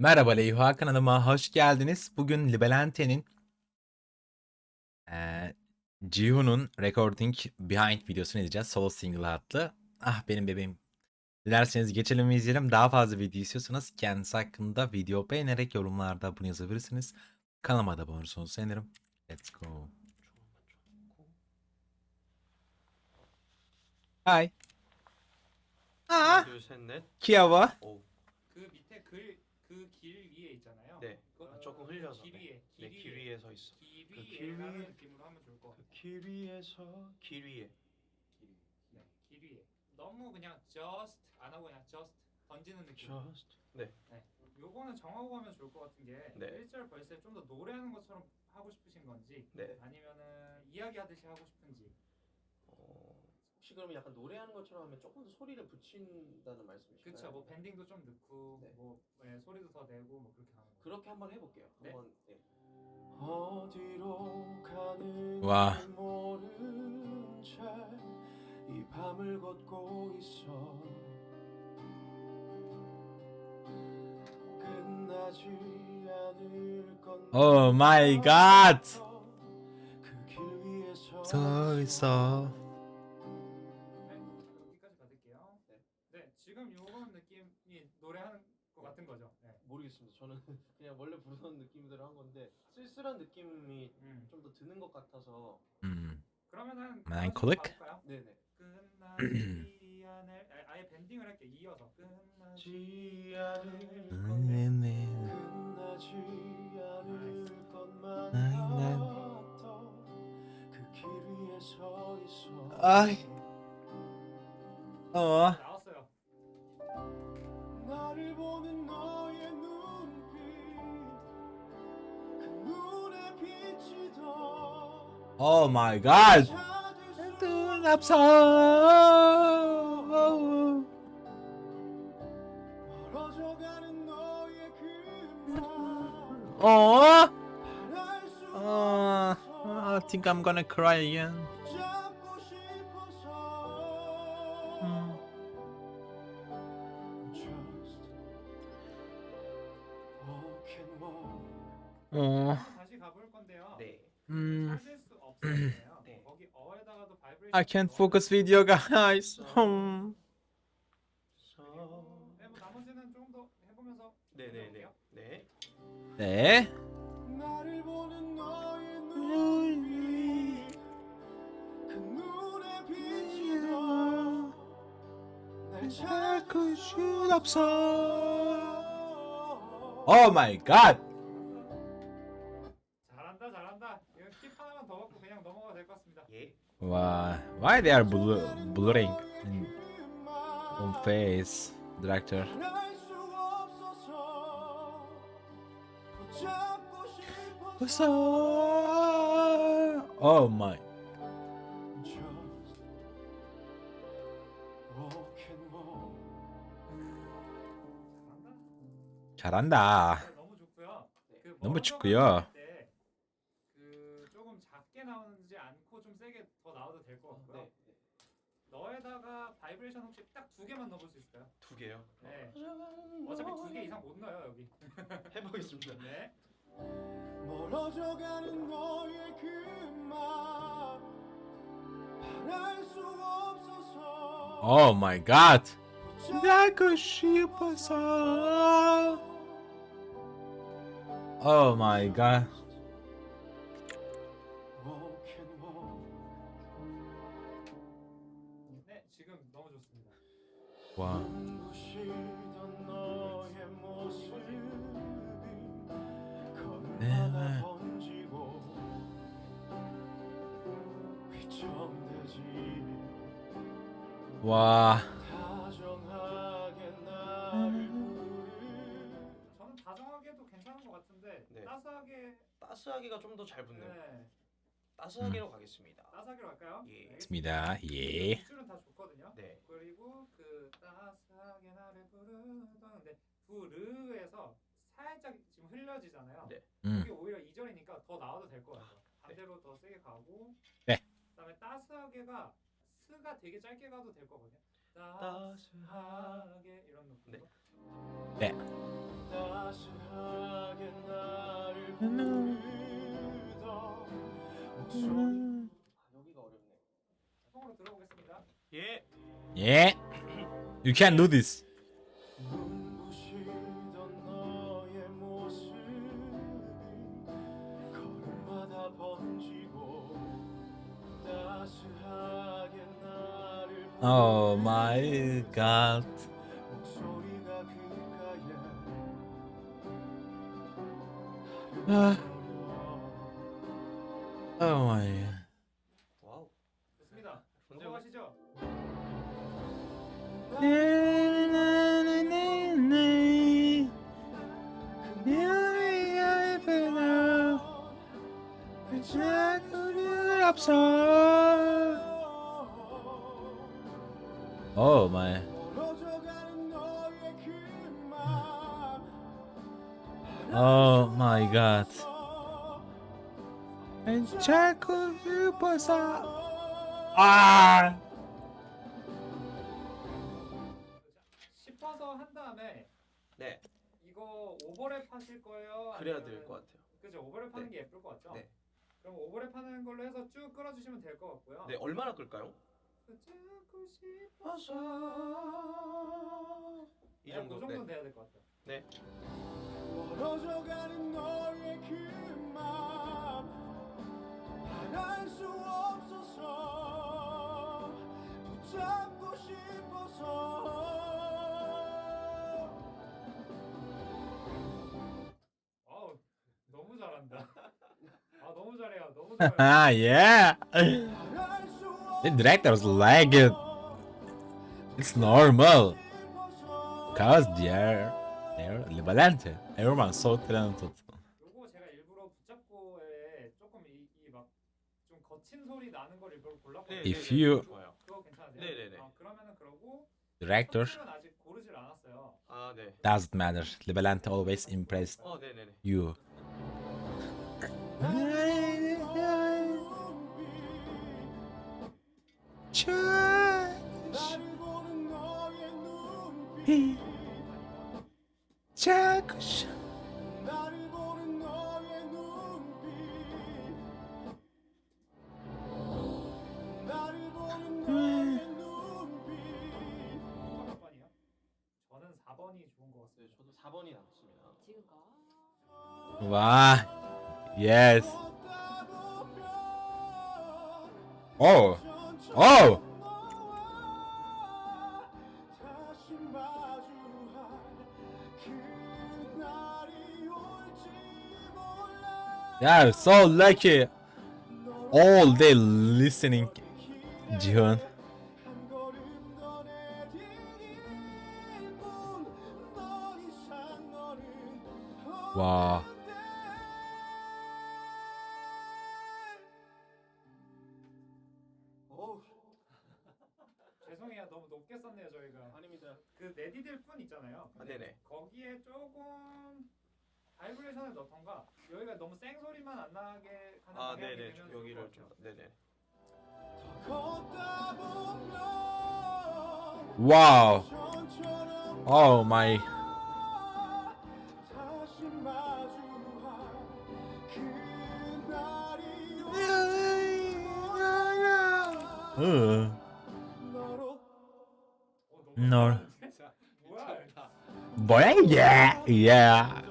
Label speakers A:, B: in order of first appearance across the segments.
A: Merhaba Leyha kanalıma hoş geldiniz. Bugün Libelente'nin eee Jihoon'un Recording Behind videosunu izleyeceğiz. Solo single adlı. Ah benim bebeğim. Dilerseniz geçelim ve izleyelim. Daha fazla video istiyorsanız kendisi hakkında video beğenerek yorumlarda bunu yazabilirsiniz. Kanalıma da abone olursanız sevinirim. Let's go. Hi.
B: 하나
A: 아,
B: 둘셋넷
A: 귀여워.
B: 오.
C: 그 밑에 글 그 길 위에 있잖아요.
B: 네.
C: 그,
B: 아, 조금 흘려서.
C: 길
B: 네.
C: 위에
B: 네, 길길
C: 위에
B: 위에 서 있어. 길그길
C: 위에 라는
B: 위에-
C: 느낌으로 하면 좋을 것 같아요.
B: 길 위에서 길 위에.
C: 길, 네, 길 위에 너무 그냥 just 안 하고 그냥 just 던지는 느낌.
B: Just. 네.
C: 네. 요거는 정하고 하면 좋을 것 같은 게
B: 네.
C: 1절 벌써 좀더 노래하는 것처럼 하고 싶으신 건지
B: 네.
C: 아니면은 이야기하듯이 하고 싶은지
B: 어, 혹시 그러면 약간 노래하는 것처럼 하면 조금 더 소리를 붙인다는 말씀이신가요?
C: 그쵸 뭐 밴딩도 좀 넣고
B: 네.
C: 뭐 예, 소리도 더 내고 뭐 그렇게 하는 거
B: 그렇게 한번 해볼게요.
C: 네.
B: 한번. 예. 어디로 가는
A: 와.
B: 모른 채이 밤을 걷고 있어. 끝나지 않을 건
A: Oh my god.
B: 그길 위에서
A: 서 있어.
B: 그냥 원래 부르던 느낌대로 한 건데 쓸쓸한 느낌이
C: 음.
B: 좀 더 드는 것 같아서
A: 음.
C: 그러면은
A: Melancholic?
C: 가볼까요?
B: 네네.
C: 끝나지 않을 아, 아예 밴딩을 할게 이어서 끝나지
B: 지 않을
A: 음.
B: 끝나지 않을 것만
A: 난-
B: 같아 그길 위에 서 있어
A: 아이. 어. Oh my god!
B: Oh!
A: Uh, I think I'm gonna cry again.
B: Oh.
A: 음.
B: Just walk and walk.
A: 어.
C: 다시 가볼 건데요.
B: 네.
A: 음.
C: 찾을 수 없어요.
B: 네.
C: 거기 어에다가도 바이브레이션.
A: I can't focus video guys. 음.
C: 네, 뭐 나머지는 좀 더 해보면서.
B: 네네네.
C: 해볼게요.
B: 네.
A: 네.
B: 나를
C: 하나만 더 받고 그냥 넘어가도 될것 같습니다.
B: 예.
A: Why? Why they are blur blurring in on face director? What's up? Oh my.
B: Walk and walk.
C: 잘한다. 네, 너무 좋고요. 그
A: 너무 좋고요.
C: 할 때 그 조금 작게 나오지 않고 좀 세게 더 나와도 될 것 같고요.
B: 네.
C: 너에다가 바이브레이션 혹시 딱 두 개만 넣어볼 수 있을까요?
B: 두 개요.
C: 네. 어차피 두 개 이상 못 넣어요 여기.
B: 해보겠습니다.
C: 네.
B: 멀어져가는 너의 그말 바랄 수 없어서
A: Oh my god.
B: 붙잡고
A: 나고 싶어서. Oh my god.
B: walk
A: 와. 네. 와.
C: 저는 다정하게도 괜찮은 것 같은데
B: 네.
C: 따스하게
B: 따스하기가 좀 더 잘 붙네요.
C: 네.
B: 따스하게로 음. 가겠습니다.
C: 따사기로 할까요?
B: 예.
C: 네,
A: 좋습니다. 예.
C: 줄은 다 좋거든요.
B: 네.
C: 그리고 그 따스하게 나를 부르던데 부르에서 살짝 지금 흘려지잖아요.
B: 네.
A: 음.
C: 이게 오히려 2절이니까 더 나와도 될 것 같아요. 네. 반대로 더 세게 가고.
A: 네.
C: 그다음에 따스하게가 스가 되게 짧게 가도 될 거거든요.
B: 따스하게
C: 이런 느낌. 네.
A: 네.
B: 따스하게 나를 부르 음. 예. 예. You can do this.
A: Oh my god.
B: 아.
A: 아. Oh my.
B: 와우
C: 좋습니다.
B: 좋은데요?
C: 넘어가시죠.
A: Oh my.
B: 멀어져가는 그
A: my god. 아.
C: 씹어서 한 다음에
B: 네
C: 이거 오버랩 하실 거예요?
B: 그래야 될 것 같아요
C: 그죠 오버랩 하는
B: 네.
C: 게 예쁠 것 같죠?
B: 네.
C: 그럼 오버랩 하는 걸로 해서 쭉 끌어주시면 될 것 같고요.
B: 네 얼마나 끌까요?
C: 듣고 싶어서
B: 이
C: 네,
B: 정도
C: 그 정도는 돼야 될 것 같아요.
B: 네.
D: 멀어져가는 너의 그맘 말할 수 없어서 붙잡고 싶어서
C: 아우 너무 잘한다. 아 너무 잘해요. 너무 잘해요.
A: Ah yeah.
D: 말할 수
A: The director's like it. It's normal. Cause they're they're talented. Everyone's so talented.
C: 요.
B: 아네
A: doesn't matter. Libalante always impressed
B: 어 네네네
A: you.
C: 4번이 좋은
B: 것네
C: 같습니다.
B: 저도 4번이 나왔습니다
A: Wow. Yes.
D: 걷다 보면
A: Oh.
D: 천천히
A: Oh.
D: 너와 다시 마주할 그날이 올지 몰라
A: Yeah, so lucky. All day listening. 지 와.
C: 죄송해요. 너무 높게 썼네요, 저희가.
B: 아닙니다
C: 그 네디들 뿐 있잖아요.
B: 아 네네
C: 거기에 조금 바이브레이션을 넣던가 여기가 너무 생 소리만 안 나게 하는
B: 아
C: 방향이
B: 네네
C: 되면
B: 좀
C: 좋을
B: 여기를
C: 것
B: 좀
C: 같아요.
B: 네네
D: 걷다 보면
A: Wow.
D: 전처럼
A: Oh my.
C: No.
A: Boy, yeah, yeah.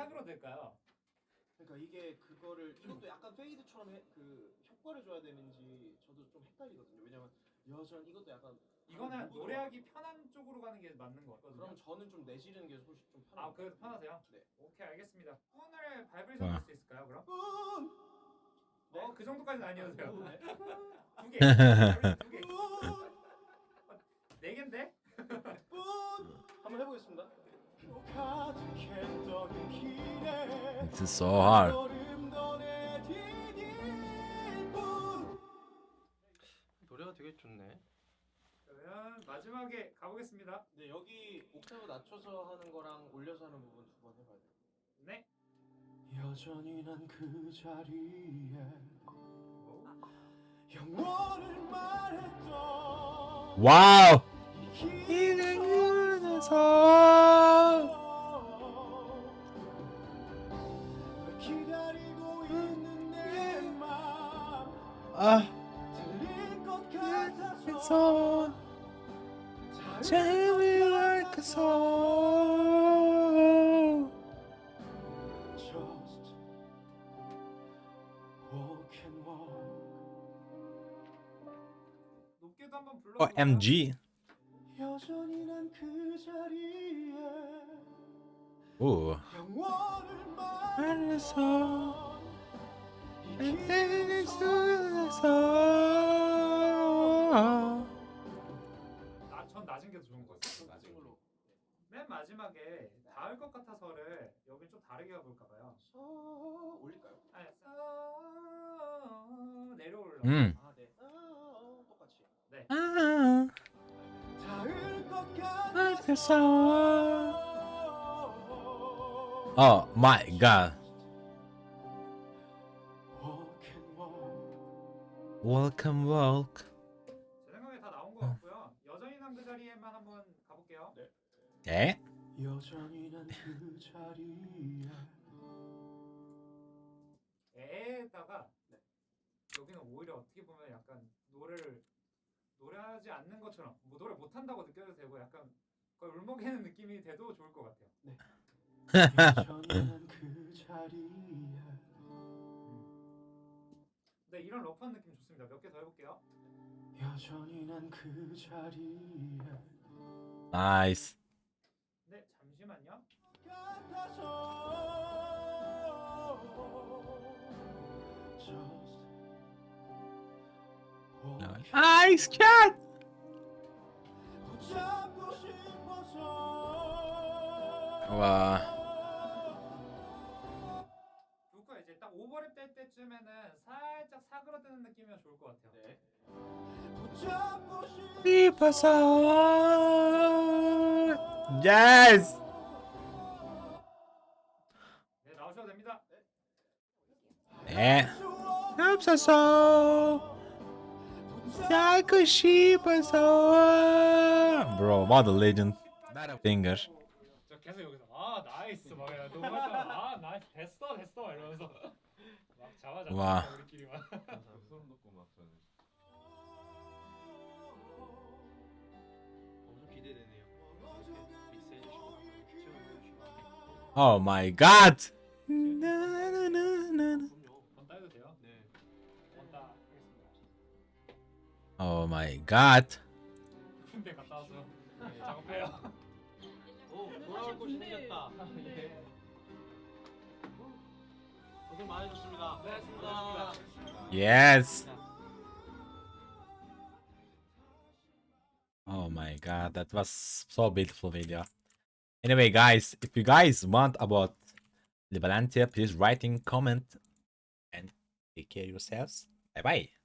C: 사그러 될까요?
B: 그러니까 이게 그거를 이것도 약간 페이드처럼 해, 그 효과를 줘야 되는지 저도 좀 헷갈리거든요 왜냐면 여전 이것도 약간
C: 이거는
B: 무거워.
C: 노래하기 편한 쪽으로 가는 게 맞는 것 같거든요.
B: 그럼 저는 좀 내지르는 게 훨씬 좀 편해요
C: 아, 그래도 편하세요?
B: 네
C: 오케이, 알겠습니다. 오늘 바이브레이션
A: 와.
C: 할수 있을까요, 그럼?
D: 뿐,
B: 네.
C: 어, 그 정도까지는 아니어도 돼요.
B: 네.
C: 두 개. 두 개. 네 개인데?
D: 뿐
B: 한번 해보겠습니다
A: is so hard.
B: 노래가 되게 좋네
C: 그러면 마지막에 가보겠습니다.
B: 네 여기 옥타브 낮춰서 하는 거랑 올려서 하는 부분 두 번 해봐야 돼요
C: 네.
B: 여전히 난 그 자리에 영원을 말했던
A: 와우.
B: 이
A: 이래서
B: 기다리고
A: 아,
B: 들릴 것 같아서
A: 그래서 재미랄 그 소.
B: Just walk and walk
C: 높게도 한번 불러.
A: 어, MG.
B: 여전히 난 그 자리에
A: 오.
B: 영원을
A: 말해서
B: 말했던
A: 내 속에서.
C: 나, 전 낮은 게 더 좋은 것 같아요. 낮은 걸로. 맨 마지막에 닿을 것 같아서를 여기 좀 다르게 가볼까 봐요.
E: 서 올릴까요?
C: 아니, 아, 내려올라.
A: 음.
E: 아 네. 아 똑같이.
A: 아,
B: 닿을 것
A: 말해서.
B: 같아서
A: Oh my god.
B: Walk
A: Welcome, walk.
C: 제 생각에 다 나온 것 같고요. 여전히 난그 자리에만 한번 가볼게요.
E: 네.
A: 네.
B: 여전히 난그 자리에
C: 에다가 여기는 오히려 어떻게 보면 약간 노래를 노래하지 않는 것처럼 뭐 노래 못한다고 느껴도 되고 약간 거의 울먹이는 느낌이 돼도 좋을 것 같아요.
B: 여전히 난그 자리에
C: 네 이런 러프한 느낌 좋습니다. 몇 개 더 해볼게요.
B: 여전히 난 그 자리에
A: Nice.
C: 네 잠시만요.
B: 붙잡고 싶어서
A: 와.
C: 때쯤에는 살짝 사그러드는 느낌이면 좋을 것 같아요.
E: 네.
B: 붙잡고
A: 싶어서. Yes.
C: 네 나오셔도 됩니다.
A: 네. 없어서. 살고 싶어서. Bro, what a legend. Finger.
C: 저 계속 여기서 아 나이스 막 이러고 너무 아 나이스 됐어 됐어 이러면서 막 잡아잡고
A: 와.
C: 우리끼리만.
F: 소름 돋고 막 저는
E: 엄청 기대되네요. 이렇게 믹스 해 주시고 채워주시고.
A: Oh my god.
E: 그럼요.
C: 번 따도 돼요?
E: 네.
C: 하겠습니다.
A: Oh my god.
C: 군대 갔다 와서 작업해요.
E: 오 돌아올 곳이 생겼다. 예. 고생 많으셨습니다. 네, 수고하셨습니다.
A: Yes. Oh my god, that was so beautiful video. Anyway, guys, if you guys want about Libalantia, please write in comment and take care yourselves. Bye bye.